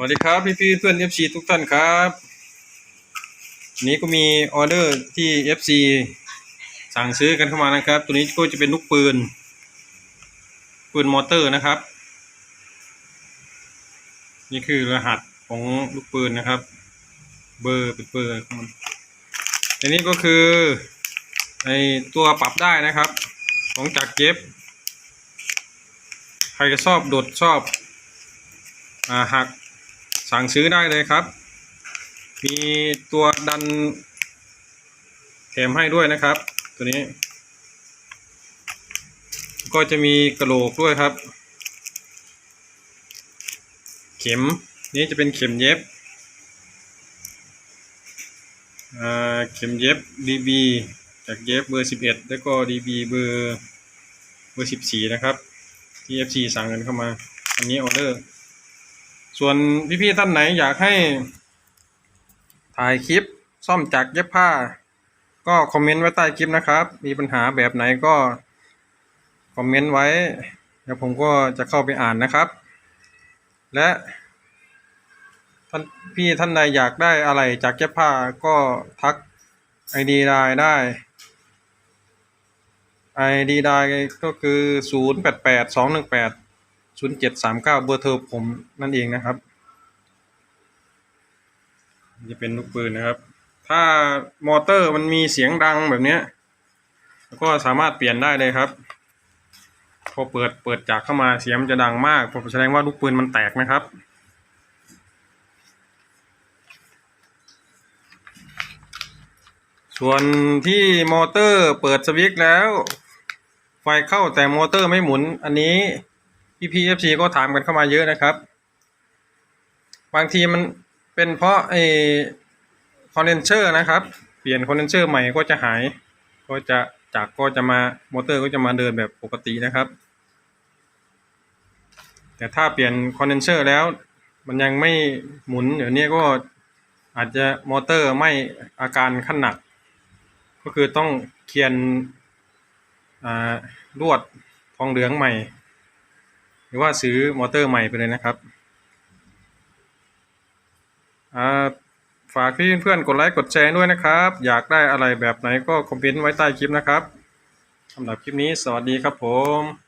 วัสดีครับพี่พี่เพื่อนเอฟซีทุกท่านครับนี้ก็มีออเดอร์ที่เอฟซีสั่งซื้อกันเข้ามานะครับ ตัวนี้ก็จะเป็นลูกปืน ปืนมอเตอร์นะครับ นี่คือรหัสของลูกปืนนะครับ เบอร์เป็นเบอร์ของมันอันนี้ก็คือไอตัวปรับได้นะครับ ของจากเย็บ ใครจะชอบโดดชอบอหัก สั่งซื้อได้เลยครับ มีตัวดันแถมให้ด้วยนะครับ ตัวนี้ ก็จะมีกระโหลกด้วยครับ เข็มนี้จะเป็นเข็มเย็บเข็มเย็บ DB จากเย็บเบอร์ 11 แล้วก็ DB เบอร์เบอร์ 14 นะครับ ที่ FC สั่งกันเข้ามา อันนี้ออเดอร์ ส่วนพี่ๆท่านไหนอยากให้ ถ่ายคลิปซ่อมจากเย็บผ้า ก็คอมเมนต์ไว้ใต้คลิปนะครับ มีปัญหาแบบไหนก็คอมเมนต์ไว้เดี๋ยวผมก็จะเข้าไปอ่านนะครับ และท่านพี่ท่านใดอยากได้อะไรจากเย็บผ้าก็ทักไอดีไลน์ได้ไอดีไลน์ก็คือศู นย์แปดแปดสองหนึ่งแปดศูนย์เจ็ดสามเก้าเบอร์โทรผมนั่นเองนะครับจะเป็นลูกปืนนะครับ ถ้ามอเตอร์มันมีเสียงดังแบบเนี้ยก็สามารถเปลี่ยนได้เลยครับ พอเปิดเปิดจากเข้ามาเสียงมันจะดังมากผมแสดงว่าลูกปืนมันแตกนะครับ ส่วนที่มอเตอร์เปิดสวิตช์แล้ว ไฟเข้าแต่มอเตอร์ไม่หมุนอันนี้ พี่พีเอฟซีก็ถามกันเข้ามาเยอะนะครับ บางทีมันเป็นเพราะไอ้คอนเดนเซอร์นะครับ เปลี่ยนคอนเดนเซอร์ใหม่ก็จะหาย ก็จะจากก็จะมามอเตอร์ก็จะมาเดินแบบปกตินะครับ แต่ถ้าเปลี่ยนคอนเดนเซอร์แล้ว มันยังไม่หมุนเดี๋ยวนี้ก็อาจจะมอเตอร์ไม่อาการขั้นหนัก ก็คือต้องเคลียนลวดทองเหลืองใหม่ หรือว่าซื้อมอเตอร์ใหม่ไปเลยนะครับฝากพี่เพื่อนๆกดไลค์กดแชร์ด้วยนะครับ อยากได้อะไรแบบไหนก็คอมเมนต์ไว้ใต้คลิปนะครับสำหรับคลิปนี้สวัสดีครับผม